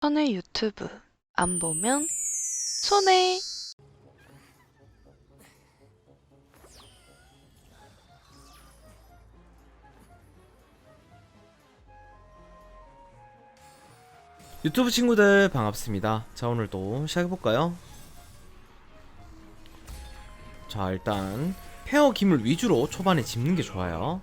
선의 유튜브 안 보면 손해. 유튜브 친구들 반갑습니다. 자 오늘도 시작해볼까요? 자 일단 페어 기물 위주로 초반에 짚는 게 좋아요.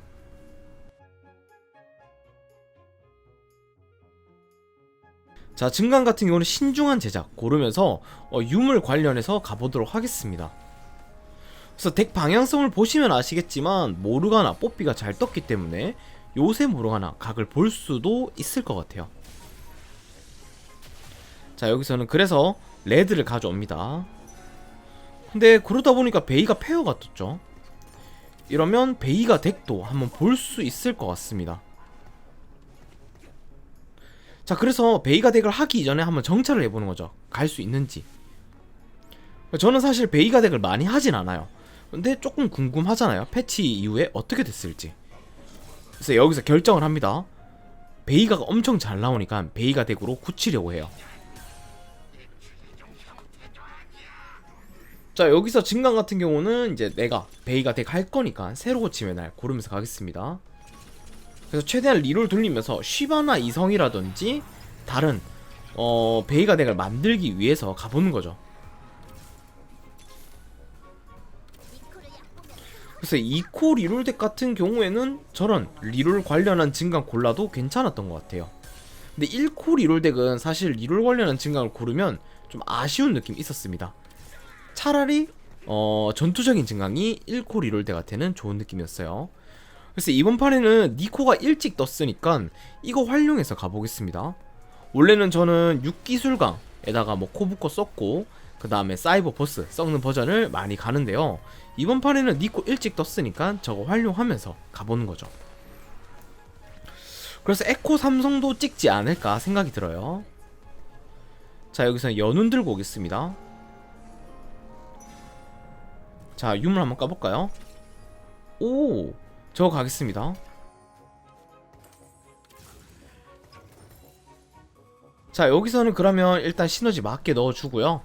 자 증강 같은 경우는 신중한 제작 고르면서 어, 유물 관련해서 가보도록 하겠습니다. 그래서 덱 방향성을 보시면 아시겠지만 모르가나 뽀삐가 잘 떴기 때문에 요새 모르가나 각을 볼 수도 있을 것 같아요. 자 여기서는 그래서 레드를 가져옵니다 근데 그러다 보니까 베이가 페어가 떴죠 이러면 베이가 덱도 한번 볼 수 있을 것 같습니다 자 그래서 베이가 덱을 하기 이전에 한번 정찰을 해보는 거죠. 갈 수 있는지. 저는 사실 베이가 덱을 많이 하진 않아요. 근데 조금 궁금하잖아요. 패치 이후에 어떻게 됐을지. 그래서 여기서 결정을 합니다. 베이가가 엄청 잘 나오니까 베이가 덱으로 굳히려고 해요. 자 여기서 진강 같은 경우는 이제 내가 베이가 덱 할 거니까 새로 고침의 날 고르면서 가겠습니다 그래서 최대한 리롤 돌리면서 쉬바나 이성이라든지 다른 어 베이가 덱을 만들기 위해서 가보는 거죠. 그래서 이코 리롤 덱 같은 경우에는 저런 리롤 관련한 증강 골라도 괜찮았던 것 같아요. 근데 1코 리롤 덱은 사실 리롤 관련한 증강을 고르면 좀 아쉬운 느낌이 있었습니다. 차라리 어, 전투적인 증강이 1코 리롤 덱한테는 좋은 느낌이었어요. 그래서 이번 판에는 니코가 일찍 떴으니까 이거 활용해서 가보겠습니다. 원래는 저는 6기술강에다가 뭐 코브코 썼고 그 다음에 사이버 보스 썩는 버전을 많이 가는데요. 이번 판에는 니코 일찍 떴으니까 저거 활용하면서 가보는 거죠. 그래서 에코 삼성도 찍지 않을까 생각이 들어요. 자 여기서 연운 들고 오겠습니다. 자 유물 한번 까볼까요? 오 저거 가겠습니다 자 여기서는 그러면 일단 시너지 맞게 넣어주고요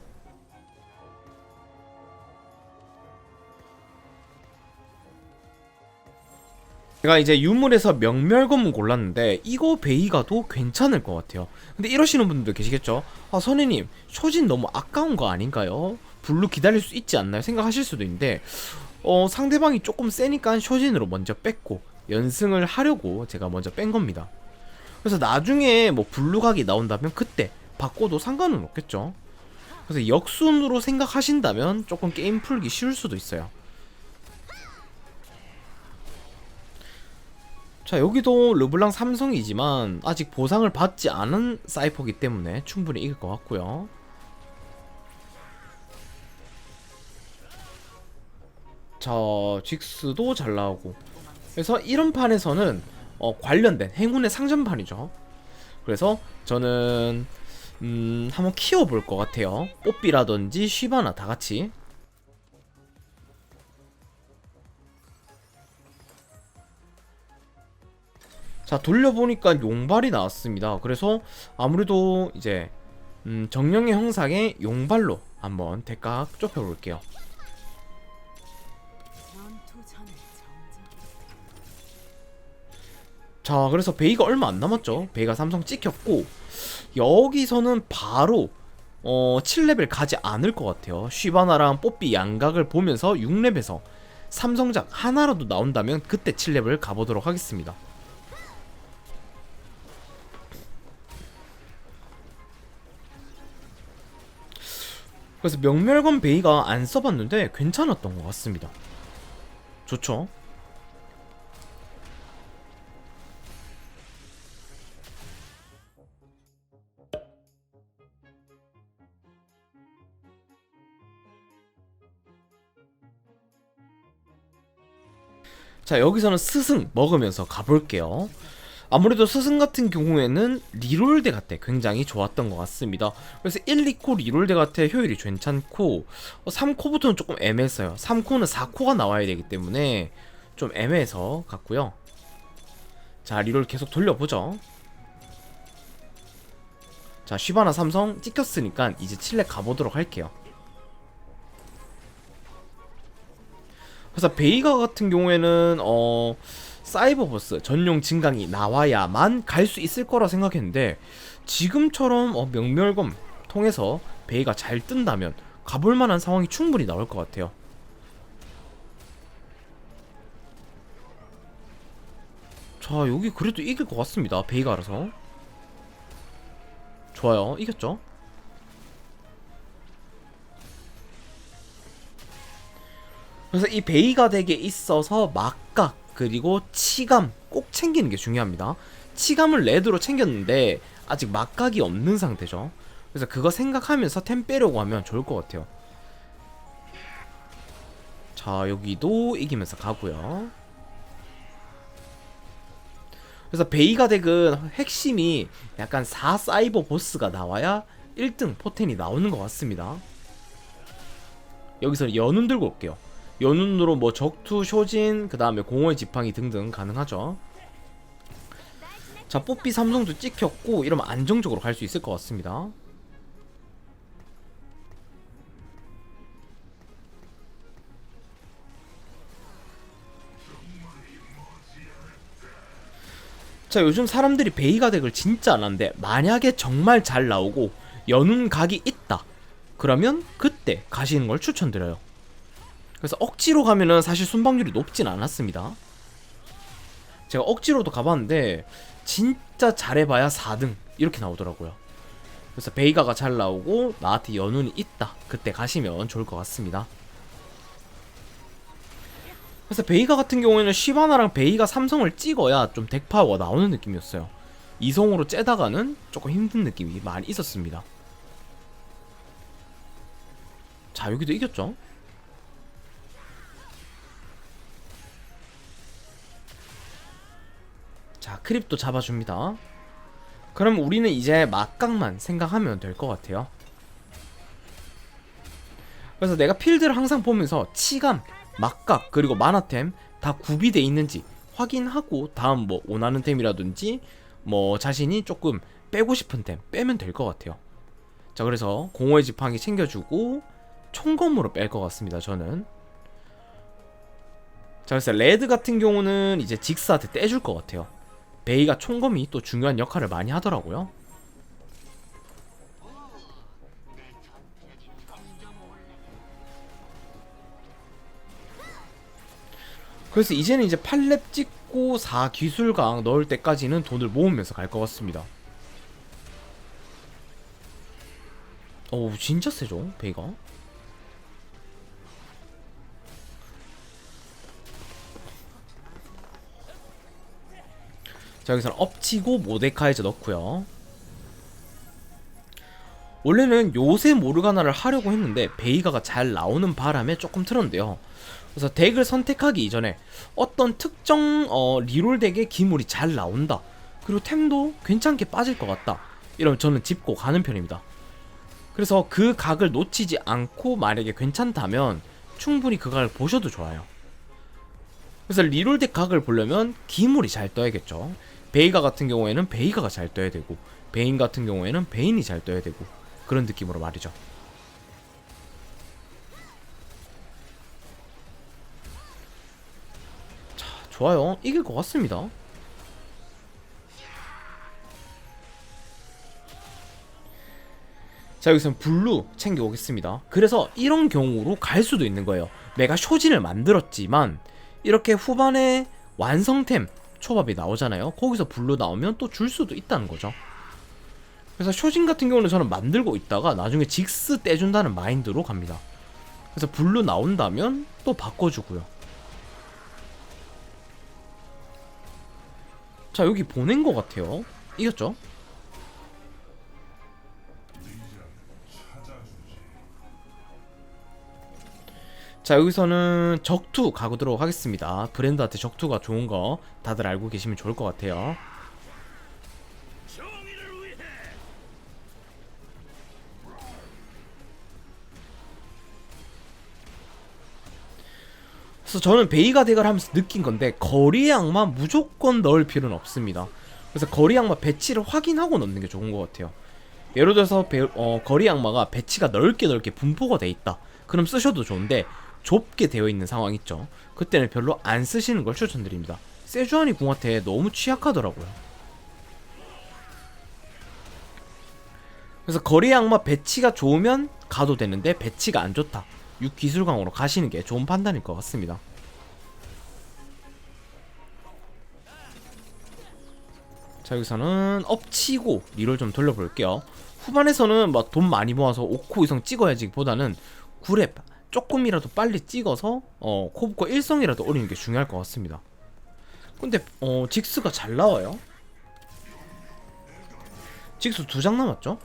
제가 이제 유물에서 명멸검은 골랐는데 이거 베이가도 괜찮을 것 같아요 근데 이러시는 분들도 계시겠죠 아 선생님 쇼진 너무 아까운 거 아닌가요? 블루 기다릴 수 있지 않나요? 생각하실 수도 있는데 어, 상대방이 조금 세니까 쇼진으로 먼저 뺐고 연승을 하려고 제가 먼저 뺀 겁니다. 그래서 나중에 뭐 블루 각이 나온다면 그때 바꿔도 상관은 없겠죠. 그래서 역순으로 생각하신다면 조금 게임 풀기 쉬울 수도 있어요. 자 여기도 르블랑 삼성이지만 아직 보상을 받지 않은 사이퍼기 때문에 충분히 이길 것 같고요. 자 직스도 잘 나오고. 그래서 이런 판에서는 어, 관련된 행운의 상점판이죠. 그래서 저는 음, 한번 키워볼 것 같아요. 뽀삐라든지 쉬바나 다같이. 자 돌려보니까 용발이 나왔습니다. 그래서 아무래도 이제 음, 정령의 형상의 용발로 한번 대각 좁혀볼게요 자 그래서 베이가 얼마 안 남았죠. 베이가 삼성 찍혔고 여기서는 바로 어 7레벨 가지 않을 것 같아요. 쉬바나랑 뽀삐 양각을 보면서 6렙에서 삼성작 하나라도 나온다면 그때 7레벨 가보도록 하겠습니다. 그래서 명멸검 베이가 안 써봤는데 괜찮았던 것 같습니다. 좋죠 자 여기서는 스승 먹으면서 가볼게요. 아무래도 스승 같은 경우에는 리롤대 같아 굉장히 좋았던 것 같습니다. 그래서 1, 2코 리롤대 같아 효율이 괜찮고 3코부터는 조금 애매했어요. 3코는 4코가 나와야 되기 때문에 좀 애매해서 갔고요. 자 리롤 계속 돌려보죠. 자 쉬바나 삼성 찍혔으니까 이제 칠레 가보도록 할게요 그래서 베이가 같은 경우에는 어 사이버 보스 전용 진강이 나와야만 갈 수 있을 거라 생각했는데 지금처럼 어, 명멸검 통해서 베이가 잘 뜬다면 가볼 만한 상황이 충분히 나올 것 같아요. 자 여기 그래도 이길 것 같습니다. 베이가 알아서 좋아요 이겼죠. 그래서 이 베이가 덱에 있어서 막각 그리고 치감 꼭 챙기는 게 중요합니다. 치감을 레드로 챙겼는데 아직 막각이 없는 상태죠. 그래서 그거 생각하면서 템 빼려고 하면 좋을 것 같아요. 자 여기도 이기면서 가고요. 그래서 베이가 덱은 핵심이 약간 4 사이버 보스가 나와야 1등 포텐이 나오는 것 같습니다. 여기서 연운 들고 올게요. 연운으로 뭐 적투, 쇼진, 그 다음에 공허의 지팡이 등등 가능하죠. 자, 뽀삐 삼성도 찍혔고 이러면 안정적으로 갈 수 있을 것 같습니다. 자, 요즘 사람들이 베이가 덱을 진짜 안 하는데 만약에 정말 잘 나오고 연운 각이 있다. 그러면 그때 가시는 걸 추천드려요. 그래서 억지로 가면은 사실 순방률이 높진 않았습니다. 제가 억지로도 가봤는데 진짜 잘해봐야 4등 이렇게 나오더라고요. 그래서 베이가가 잘 나오고 나한테 연운이 있다. 그때 가시면 좋을 것 같습니다. 그래서 베이가 같은 경우에는 시바나랑 베이가 삼성을 찍어야 좀 덱파워가 나오는 느낌이었어요. 이성으로 째다가는 조금 힘든 느낌이 많이 있었습니다. 자 여기도 이겼죠? 크립도 잡아줍니다. 그럼 우리는 이제 막강만 생각하면 될 것 같아요. 그래서 내가 필드를 항상 보면서 치감, 막각, 그리고 만화템 다 구비돼 있는지 확인하고 다음 뭐 원하는 템이라든지 뭐 자신이 조금 빼고 싶은 템 빼면 될 것 같아요. 자 그래서 공허의 지팡이 챙겨주고 총검으로 뺄 것 같습니다 저는. 자 그래서 레드 같은 경우는 이제 직스한테 떼줄 것 같아요 베이가 총검이 또 중요한 역할을 많이 하더라고요. 그래서 이제는 이제 8렙 찍고 4 기술강 넣을 때까지는 돈을 모으면서 갈 것 같습니다. 어우 진짜 세죠 베이가 자 여기서는 엎치고 모데카이저 넣고요. 원래는 요새 모르가나를 하려고 했는데 베이가가 잘 나오는 바람에 조금 틀었는데요. 그래서 덱을 선택하기 이전에 어떤 특정 어, 리롤 덱의 기물이 잘 나온다. 그리고 템도 괜찮게 빠질 것 같다. 이러면 저는 짚고 가는 편입니다. 그래서 그 각을 놓치지 않고 만약에 괜찮다면 충분히 그 각을 보셔도 좋아요. 그래서 리롤 덱 각을 보려면 기물이 잘 떠야겠죠 베이가 같은 경우에는 베이가가 잘 떠야 되고 베인 같은 경우에는 베인이 잘 떠야 되고 그런 느낌으로 말이죠. 자, 좋아요. 이길 것 같습니다. 자, 여기서는 블루 챙겨오겠습니다. 그래서 이런 경우로 갈 수도 있는 거예요. 내가 쇼진을 만들었지만 이렇게 후반에 완성템 초밥이 나오잖아요. 거기서 블루 나오면 또 줄 수도 있다는 거죠. 그래서 쇼진 같은 경우는 저는 만들고 있다가 나중에 직스 떼준다는 마인드로 갑니다. 그래서 블루 나온다면 또 바꿔주고요. 자 여기 보낸 것 같아요. 이겼죠? 자 여기서는 적투 가보도록 하겠습니다. 브랜드한테 적투가 좋은 거 다들 알고 계시면 좋을 것 같아요. 그래서 저는 베이가 덱을 하면서 느낀 건데 거리 양마 무조건 넣을 필요는 없습니다. 그래서 거리 양마 배치를 확인하고 넣는 게 좋은 것 같아요. 예를 들어서 배- 어, 거리 악마가 배치가 넓게 넓게 분포가 돼 있다. 그럼 쓰셔도 좋은데 좁게 되어 있는 상황 있죠. 그때는 별로 안 쓰시는 걸 추천드립니다. 세주안이 궁한테 너무 취약하더라고요. 그래서 거리 악마 배치가 좋으면 가도 되는데 배치가 안 좋다. 6 기술 강으로 가시는 게 좋은 판단일 것 같습니다. 자 여기서는 엎치고 리를 좀 돌려볼게요. 후반에서는 막 돈 많이 모아서 5코 이상 찍어야지 보다는 9렙 조금이라도 빨리 찍어서 어 코브코 1성이라도 올리는 게 중요할 것 같습니다. 근데 어 직스가 잘 나와요. 직스 두 장 남았죠?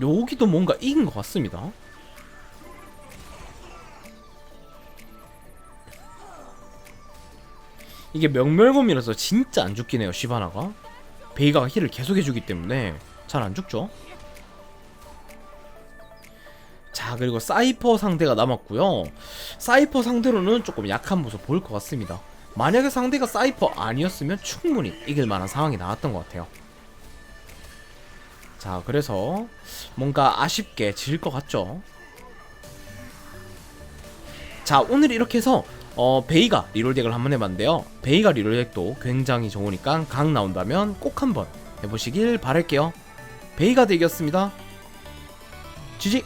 여기도 뭔가 이긴 것 같습니다. 이게 명멸검이라서 진짜 안 죽긴 해요 시바나가. 베이가가 힐을 계속 해주기 때문에 잘 안 죽죠? 자 그리고 사이퍼 상대가 남았고요. 사이퍼 상대로는 조금 약한 모습 보일 것 같습니다. 만약에 상대가 사이퍼 아니었으면 충분히 이길 만한 상황이 나왔던 것 같아요. 자 그래서 뭔가 아쉽게 질 것 같죠? 자 오늘 이렇게 해서 어 베이가 리롤덱을 한번 해봤는데요. 베이가 리롤덱도 굉장히 좋으니까 강 나온다면 꼭 한번 해보시길 바랄게요. 베이가 덱이었습니다. 지지